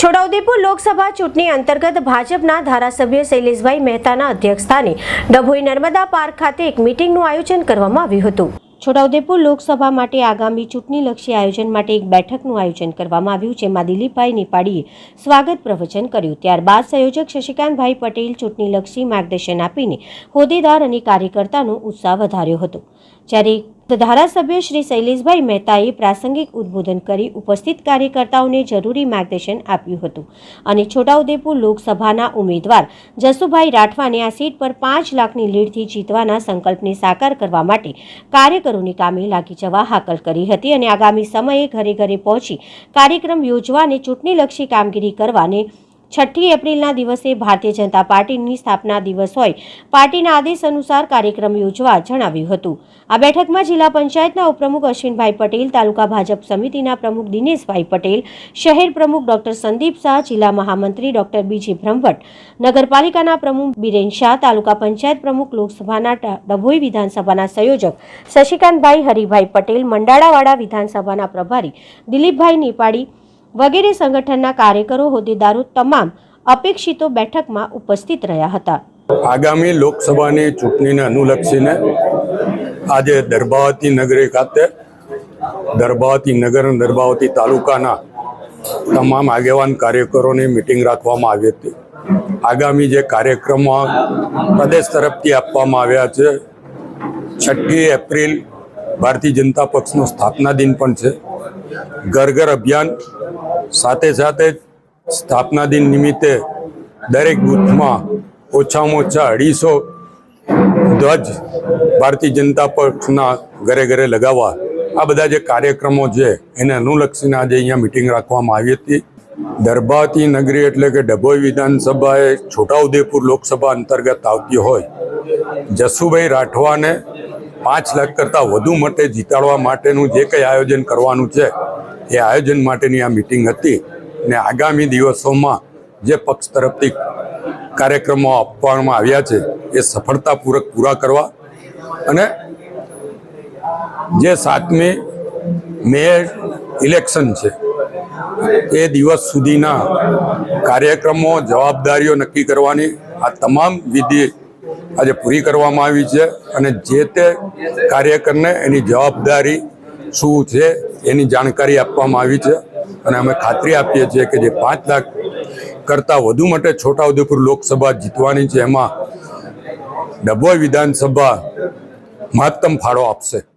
છોટાઉદેપુર લોકસભા ચૂંટણી અંતર્ગત ભાજપના ધારાસભ્ય શૈલેષભાઈ મહેતાના અધ્યક્ષસ્થાને ડભોઈ નર્મદા પાર્ક ખાતે એક મિટિંગનું આયોજન કરવામાં આવ્યું હતું. છોટાઉદેપુર લોકસભા માટે આગામી ચૂંટણીલક્ષી આયોજન માટે એક બેઠકનું આયોજન કરવામાં આવ્યું, જેમાં દિલીપભાઈ નેપાળીએ સ્વાગત પ્રવચન કર્યું. ત્યારબાદ સંયોજક શશિકાંતભાઈ પટેલ ચૂંટણીલક્ષી માર્ગદર્શન આપીને હોદ્દેદાર અને કાર્યકર્તાનો ઉત્સાહ વધાર્યો હતો. જ્યારે ધારાસભ્ય શ્રી શૈલેષભાઈ મહેતાએ પ્રાસંગિક ઉદ્બોધન કરી ઉપસ્થિત કાર્યકર્તાઓને જરૂરી માર્ગદર્શન આપ્યું હતું અને છોટાઉદેપુર લોકસભાના ઉમેદવાર જસુભાઈ રાઠવાને આ સીટ પર પાંચ લાખની લીડથી જીતવાના સંકલ્પને સાકાર કરવા માટે કાર્યકરોની કામે લાગી જવા હાકલ કરી હતી અને આગામી સમયે ઘરે ઘરે પહોંચી કાર્યક્રમ યોજવા અને ચૂંટણીલક્ષી કામગીરી કરવાને છઠ્ઠી એપ્રિલના દિવસે ભારતીય જનતા પાર્ટીની સ્થાપના દિવસ હોય. પાર્ટીના આદેશ અનુસાર કાર્યક્રમ યોજવા જણાવ્યું હતું. આ બેઠકમાં જિલ્લા પંચાયતના ઉપપ્રમુખ અશ્વિનભાઈ પટેલ, તાલુકા ભાજપ સમિતિના પ્રમુખ દિનેશભાઈ પટેલ, શહેર પ્રમુખ ડોક્ટર સંદીપ શાહ, જિલ્લા મહામંત્રી ડોક્ટર બીજી બ્રહ્મભટ્ટ, નગરપાલિકાના પ્રમુખ બિરેન શાહ, તાલુકા પંચાયત પ્રમુખ લોકસભાના ડભોઈ વિધાનસભાના સંયોજક શશિકાંતભાઈ હરિભાઈ પટેલ, મંડાળાવાડા વિધાનસભાના પ્રભારી દિલીપભાઈ નિપાડી વગેરે સંગઠનના કાર્યકરો હોદ્દેદારો તમામ અપેક્ષિતો બેઠકમાં ઉપસ્થિત રહ્યા હતા. આગામી લોકસભાની ચૂંટણીને અનુલક્ષીને આજે દર્ભાવતી નગરી ખાતે દર્ભાવતી નગર અને દર્ભાવતી તાલુકાના તમામ આગેવાન કાર્યકરોની મિટિંગ રાખવામાં આવી હતી. આગામી જે કાર્યક્રમો પ્રદેશ તરફથી આપવામાં આવ્યા છે, છઠ્ઠી એપ્રિલ ભારતીય જનતા પક્ષનો સ્થાપના દિન પણ છે. ઘર ઘર અભિયાન સાથે સાથે સ્થાપના દિન નિમિત્તે દરેક બૂથમાં ઓછામાં ઓછા અઢીસો ધ્વજ ભારતીય જનતા પક્ષના ઘરે ઘરે લગાવવા આ બધા જે કાર્યક્રમો છે એને અનુલક્ષીને આજે અહીંયા મિટિંગ રાખવામાં આવી હતી. દરબાતી નગરી એટલે કે ડભોઈ વિધાનસભા એ છોટાઉદેપુર લોકસભા અંતર્ગત આવતી હોય જસુભાઈ રાઠવાને પાંચ લાખ કરતાં વધુ મતે જીતાડવા માટેનું જે કંઈ આયોજન કરવાનું છે, એ આયોજન માટેની આ મિટિંગ હતી ને આગામી દિવસોમાં જે પક્ષ તરફથી કાર્યક્રમો આપવામાં આવ્યા છે, એ સફળતાપૂર્વક પૂરા કરવા અને જે સાતમી મે ઇલેક્શન છે, એ દિવસ સુધીના કાર્યક્રમો જવાબદારીઓ નક્કી કરવાની આ તમામ વિધિ આજે પૂરી કરવામાં આવી છે અને જે તે કાર્યકરને એની જવાબદારી શું છે એની જાણકારી આપવામાં આવી છે. અને અમે ખાતરી આપીએ છીએ કે જે પાંચ લાખ કરતાં વધુ માટે છોટાઉદેપુર લોકસભા જીતવાની છે, એમાં ડભોઈ વિધાનસભા મહત્તમ ફાળો આપશે.